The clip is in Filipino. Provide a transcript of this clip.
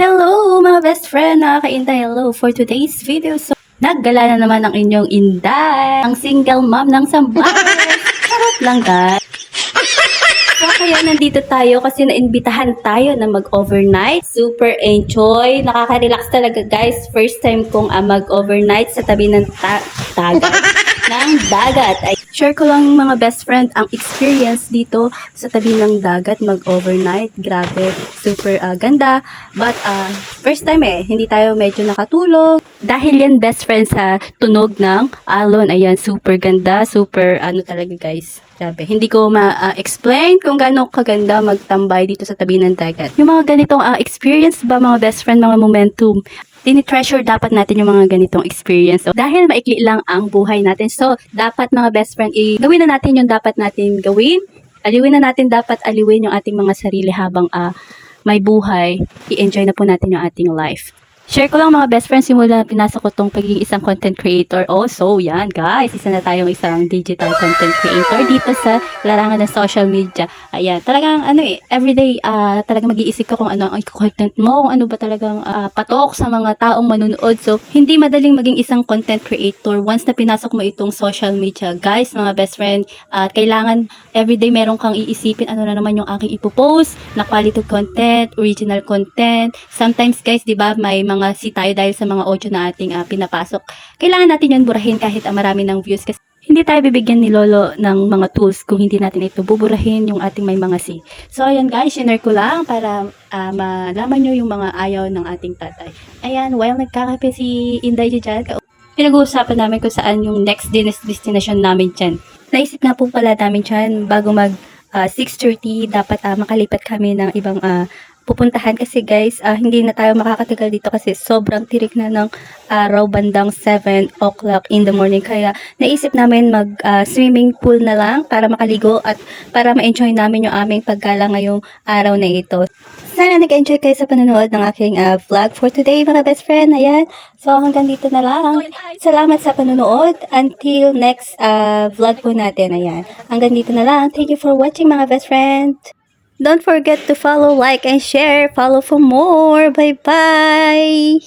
mga best friend, nakakaintay. Hello for today's video. So, naggala na naman ang inyong inday, ang single mom ng Sambales. Charot lang guys. So, kaya nandito tayo kasi naimbitahan tayo na mag-overnight. Super enjoy. Nakaka-relax talaga guys. First time kong ah, mag-overnight sa tabi ng ta- dagat. Ng dagat. Ay, share ko lang mga best friend ang experience dito sa tabi ng dagat mag-overnight. Grabe. Super ah, ganda. But ah, first time eh, hindi tayo medyo nakatulog. Dahil yan best friend sa tunog ng alon. Ayan, super ganda. Super ano talaga guys. Grabe. Hindi ko ma-explain kung gaano kaganda magtambay dito sa tabi ng dagat. Yung mga ganitong ah, experience ba mga best friend, mga momentum, tinitreasure dapat natin yung mga ganitong experience. So, dahil maikli lang ang buhay natin. So, dapat mga best friend, i- gawin na natin yung dapat natin gawin. Aliwin na natin dapat aliwin yung ating mga sarili habang ah, may buhay. I-enjoy na po natin yung ating life. Share ko lang mga best friends simula pinasok ko tong pagiging isang content creator. Also, yan guys, isa na tayong isang digital content creator dito sa larangan ng social media. Ayan, talagang ano eh, everyday uh, talagang mag-iisip ka kung ano ang content mo, kung ano ba talagang ah, patok sa mga taong manunood. So, hindi madaling maging isang content creator once na pinasok mo itong social media. Guys, mga best friend, ah, kailangan everyday meron kang iisipin ano na naman yung aking ipopost na quality content, original content. Sometimes guys, 'di ba, may mga si tayo dahil sa mga audio na ating ah, pinapasok. Kailangan natin 'yun burahin kahit ah, marami ng views kasi hindi tayo bibigyan ni Lolo ng mga tools kung hindi natin ito buburahin yung ating may mga si. So, ayan guys, share ko lang para ah, malaman nyo yung mga ayaw ng ating tatay. Ayan, while nagkakape si Inday dyan, pinag-uusapan namin kung saan yung next destination namin dyan. Naisip nga po pala namin dyan, bago mag ah, 6.30, dapat ah, makalipat kami ng ibang ah, pupuntahan kasi guys, ah, hindi na tayo makakatagal dito kasi sobrang tirik na ng araw bandang 7 o'clock in the morning. Kaya naisip namin mag ah, swimming pool na lang para makaligo at para ma-enjoy namin yung aming paggala ngayong araw na ito. Sana nag-enjoy kayo sa panonood ng aking ah, vlog for today mga best friend. Ayan. So hanggang dito na lang. Salamat sa panonood. Until next ah, vlog po natin. Ayan. Hanggang dito na lang. Thank you for watching mga best friend. Don't forget to follow, like, and share. Follow for more. Bye-bye.